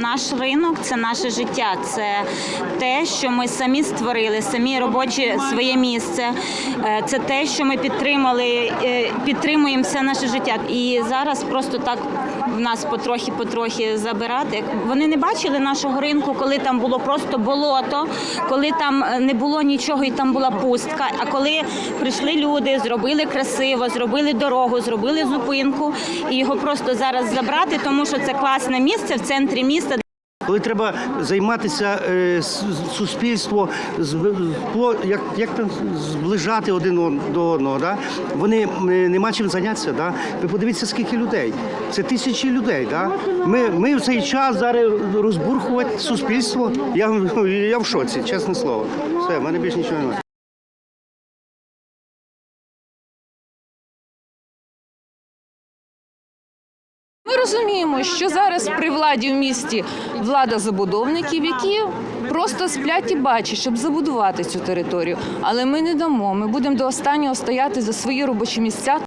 наш ринок це наше життя. Це те, що ми самі створили, самі робочі своє місце. Е, Це те, що ми підтримали, е, підтримуємо все наше життя. І зараз просто так в нас потрохи-потрохи забирати. Вони не бачили нашого ринку, коли там було просто болото, коли там е, не було нічого і там була пустка. А коли прийшли люди, зробили красиво, зробили дорогу, зробили зупинку, і його просто зараз забрати, тому що це класне місце в центрі міста. Коли треба займатися е, суспільство, як, як там зближати один до одного, да? вони нема чим зайнятися. Да? Ви подивіться, скільки людей. Це тисячі людей. Да? Ми, ми в цей час зараз розбурхувати суспільство. Я, я в шоці, чесне слово. Все, в мене більше нічого немає. Розуміємо, що зараз при владі в місті влада забудовників, які просто сплять і бачать, щоб забудувати цю територію. Але ми не дамо. Ми будемо до останнього стояти за свої робочі місця.